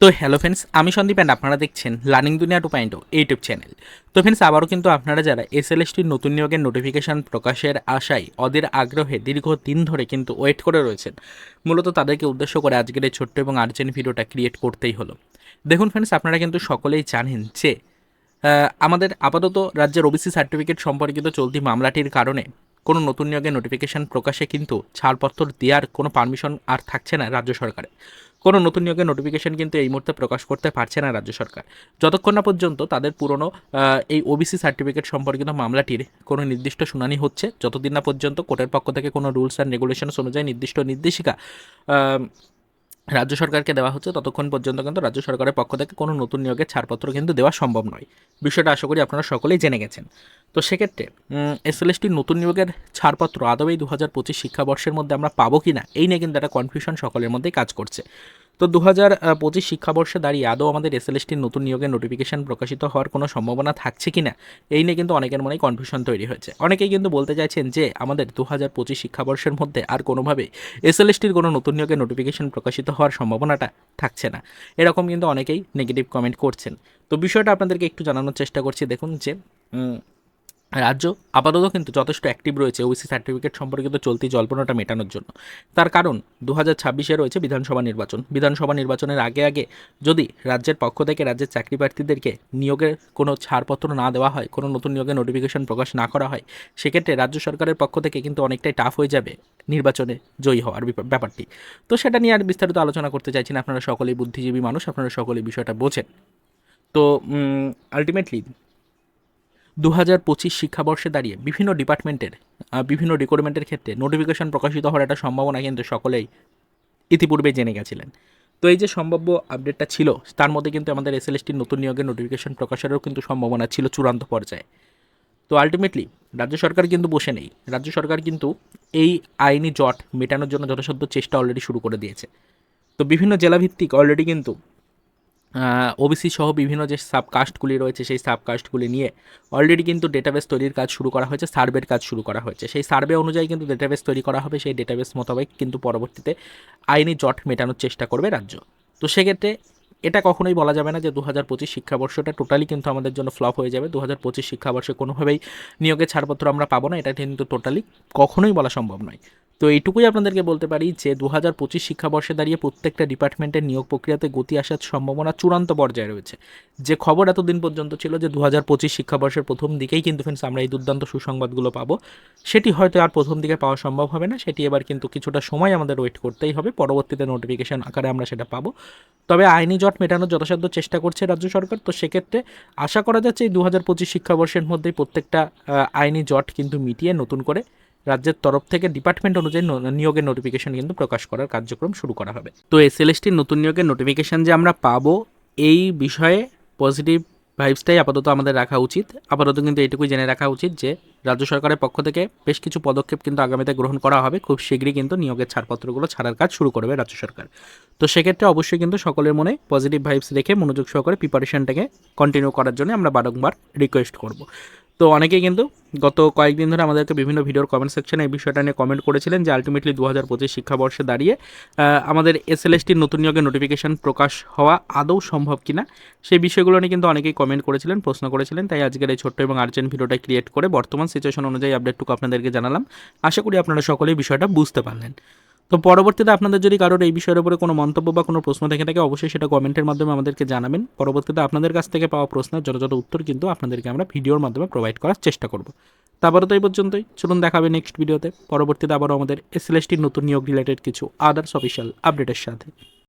তো hello friends, আমি Sandeep and আপনারা দেখছেন Learning Duniya two point YouTube channel. তো ফ্রেন্ডস, আবারও কিন্তু আপনারা যারা এসএলএসটির নতুন নিয়োগের নোটিফিকেশান প্রকাশের আশায় অদের আগ্রহে দীর্ঘ দিন ধরে কিন্তু ওয়েট করে রয়েছেন, মূলত তাদেরকে উদ্দেশ্য করে আজকের এই ছোট্ট এবং আর্জেন্ট ভিডিওটা ক্রিয়েট করতেই হলো। দেখুন ফ্রেন্ডস, আপনারা কিন্তু সকলেই জানেন যে আমাদের আপাতত রাজ্যের ওবিসি সার্টিফিকেট সম্পর্কিত চলতি মামলাটির কারণে কোনো নতুন নিয়োগের নোটিফিকেশান প্রকাশে কিন্তু ছাড়পত্র দেওয়ার কোনো পারমিশন আর থাকছে না রাজ্য সরকারের কোনো নতুন নিয়োগের নোটিফিকেশন কিন্তু এই মুহূর্তে প্রকাশ করতে পারছে না রাজ্য সরকার। যতক্ষণ না পর্যন্ত তাদের পুরনো এই ওবিসি সার্টিফিকেট সম্পর্কিত মামলাটির কোনো নির্দিষ্ট শুনানি হচ্ছে, যতদিন না পর্যন্ত কোর্টের পক্ষ থেকে কোনো রুলস অ্যান্ড রেগুলেশনস অনুযায়ী নির্দিষ্ট নির্দেশিকা রাজ্য সরকারকে দেওয়া হচ্ছে, ততক্ষণ পর্যন্ত কিন্তু রাজ্য সরকারের পক্ষ থেকে কোনো নতুন নিয়োগের ছাড়পত্র কিন্তু দেওয়া সম্ভব নয়। বিষয়টা আশা করি আপনারা সকলেই জেনে গেছেন। তো সেক্ষেত্রে এসএলএসটির নতুন নিয়োগের ছাড়পত্র আদৌ এই দু হাজার পঁচিশ শিক্ষাবর্ষের মধ্যে আমরা পাবো কি না এই নিয়ে কিন্তু একটা কনফিউশন সকলের মধ্যেই কাজ করছে। তো দু হাজার পঁচিশ শিক্ষাবর্ষে দাঁড়িয়ে আদৌ আমাদের এসএলএসটির নতুন নিয়োগের নোটিফিকেশন প্রকাশিত হওয়ার কোনো সম্ভাবনা থাকছে কি না এই নিয়ে কিন্তু অনেকের মনেই কনফিউশন তৈরি হয়েছে। অনেকেই কিন্তু বলতে চাইছেন যে, আমাদের দু হাজার পঁচিশ শিক্ষাবর্ষের মধ্যে আর কোনোভাবে এস এসএলএসটির কোনো নতুন নিয়োগের নোটিফিকেশন প্রকাশিত হওয়ার সম্ভাবনাটা থাকছে না। এরকম কিন্তু অনেকেই নেগেটিভ কমেন্ট করছেন। তো বিষয়টা আপনাদেরকে একটু জানানোর চেষ্টা করছি। দেখুন যে রাজ্য আপাতত কিন্তু যথেষ্ট অ্যাক্টিভ রয়েছে। ওবিসি সার্টিফিকেট সম্পর্কিত চলতি জল্পনাটা মেটানোর জন্য। তার কারণ দু হাজার ছাব্বিশে রয়েছে বিধানসভা নির্বাচন। বিধানসভা নির্বাচনের আগে আগে যদি রাজ্যের পক্ষ থেকে রাজ্যের চাকরি প্রার্থীদেরকে নিয়োগের কোনো ছাড়পত্র না দেওয়া হয়, কোনো নতুন নিয়োগের নোটিফিকেশন প্রকাশ না করা হয়, সেক্ষেত্রে রাজ্য সরকারের পক্ষ থেকে কিন্তু অনেকটাই টাফ হয়ে যাবে নির্বাচনে জয়ী হওয়ার ব্যাপারটি। তো সেটা নিয়ে আর বিস্তারিত আলোচনা করতে চাইছি না। আপনারা সকলেই বুদ্ধিজীবী মানুষ, আপনারা সকলেই বিষয়টা বোঝেন। তো আলটিমেটলি দু হাজার পঁচিশ শিক্ষাবর্ষে দাঁড়িয়ে বিভিন্ন ডিপার্টমেন্টের বিভিন্ন রিক্রুটমেন্টের ক্ষেত্রে নোটিফিকেশন প্রকাশিত হওয়ার একটা সম্ভাবনা কিন্তু সকলেই ইতিপূর্বে জেনে গেছিলেন। তো এই যে সম্ভাব্য আপডেটটা ছিল, তার মধ্যে কিন্তু আমাদের এসএলএসটির নতুন নিয়োগের নোটিফিকেশন প্রকাশেরও কিন্তু সম্ভাবনা ছিল চূড়ান্ত পর্যায়ে। তো আলটিমেটলি রাজ্য সরকার কিন্তু বসে নেই। রাজ্য সরকার কিন্তু এই আইনি জট মেটানোর জন্য যথাসাধ্য চেষ্টা অলরেডি শুরু করে দিয়েছে। তো বিভিন্ন জেলাভিত্তিক অলরেডি কিন্তু ওবিসি সহ বিভিন্ন যে সাবকাস্টগুলি রয়েছে, সেই সাবকাস্টগুলি নিয়ে অলরেডি কিন্তু ডেটাবেস তৈরির কাজ শুরু করা হয়েছে সার্ভের কাজ শুরু করা হয়েছে। সেই সার্ভে অনুযায়ী কিন্তু ডেটাবেস তৈরি করা হবে, সেই ডেটাবেস মোতাবেক কিন্তু পরবর্তীতে আইনি জট মেটানোর চেষ্টা করবে রাজ্য। তো সেক্ষেত্রে এটা কখনোই বলা যাবে না যে দু হাজার পঁচিশ শিক্ষাবর্ষটা টোটালি কিন্তু আমাদের জন্য ফ্লপ হয়ে যাবে। দু হাজার পঁচিশ শিক্ষাবর্ষে কোনোভাবেই নিয়োগের ছাড়পত্র আমরা পাবো না, এটা কিন্তু টোটালি কখনোই বলা সম্ভব নয়। তো এইটুকুই আপনাদেরকে বলতে পারি যে দু হাজার পঁচিশ শিক্ষাবর্ষে দাঁড়িয়ে প্রত্যেকটা ডিপার্টমেন্টের নিয়োগ প্রক্রিয়াতে গতি আসার সম্ভাবনা চূড়ান্ত পর্যায়ে রয়েছে। যে খবর এতদিন পর্যন্ত ছিল যে দু হাজার পঁচিশ শিক্ষাবর্ষের প্রথম দিকেই কিন্তু ফ্রেন্ডস আমরা এই দুর্দান্ত সুসংবাদগুলো পাবো, সেটি হয়তো আর প্রথম দিকে পাওয়া সম্ভব হবে না, সেটি এবার কিন্তু কিছুটা সময় আমাদের ওয়েট করতেই হবে, পরবর্তীতে নোটিফিকেশান আকারে আমরা সেটা পাবো। তবে আইনি জট মেটানোর যথাসাধ্য চেষ্টা করছে রাজ্য সরকার, তো সেক্ষেত্রে আশা করা যাচ্ছে এই দু হাজার পঁচিশ শিক্ষাবর্ষের মধ্যেই প্রত্যেকটা আইনি জট কিন্তু মিটিয়ে নতুন করে রাজ্যের তরফ থেকে ডিপার্টমেন্ট অনুযায়ী নিয়োগের নোটিফিকেশন কিন্তু প্রকাশ করার কার্যক্রম শুরু করা হবে। তো এসএলএসটির নতুন নিয়োগের নোটিফিকেশন যে আমরা পাবো, এই বিষয়ে পজিটিভ ভাইবসটাই আপাতত আমাদের রাখা উচিত। আপাতত কিন্তু এটুকুই জেনে রাখা উচিত যে, রাজ্য সরকারের পক্ষ থেকে বেশ কিছু পদক্ষেপ কিন্তু আগামীতে গ্রহণ করা হবে। খুব শীঘ্রই কিন্তু নিয়োগের ছাড়পত্রগুলো ছাড়ার কাজ শুরু করবে রাজ্য সরকার। তো সেক্ষেত্রে অবশ্যই কিন্তু সকলের মনে পজিটিভ ভাইবস রেখে মনোযোগ সহকারে প্রিপারেশনটাকে কন্টিনিউ করার জন্য আমরা বারংবার রিকোয়েস্ট করব। তো অনেকেই কিন্তু গত কয়েকদিন ধরে আমাদেরকে বিভিন্ন ভিডিওর কমেন্ট সেকশনে এই বিষয়টা নিয়ে কমেন্ট করেছিলেন যে আলটিমেটলি দু হাজার পঁচিশ শিক্ষাবর্ষে দাঁড়িয়ে আমাদের এসএলএসটির নতুন নিয়োগের নোটিফিকেশন প্রকাশ হওয়া আদৌ সম্ভব কিনা সেই বিষয়গুলো নিয়ে কিন্তু অনেকেই কমেন্ট করেছিলেন, প্রশ্ন করেছিলেন। তাই আজকের এই ছোট্ট এবং আর্জেন্ট ভিডিওটা ক্রিয়েট করে বর্তমান সিচুয়েশন অনুযায়ী আপডেটটুকু আপনাদেরকে জানালাম। আশা করি আপনারা সকলেই বিষয়টা বুঝতে পারলেন। তো পরবর্তীতে আপনাদের যদি কারোর এই বিষয়ের উপরে কোনো মন্তব্য বা কোনো প্রশ্ন থেকে থাকে, অবশ্যই সেটা কমেন্টের মাধ্যমে আমাদেরকে জানাবেন। পরবর্তীতে আপনাদের কাছ থেকে পাওয়া প্রশ্নের যথাযথ উত্তর কিন্তু আপনাদেরকে আমরা ভিডিওর মাধ্যমে প্রোভাইড করার চেষ্টা করব। তারপরে তো এই পর্যন্তই। চলুন দেখাবে নেক্সট ভিডিওতে পরবর্তীতে আবারও আমাদের এসএলএসটির নতুন নিয়োগ রিলেটেড কিছু আদার্স অফিসিয়াল আপডেটের সাথে।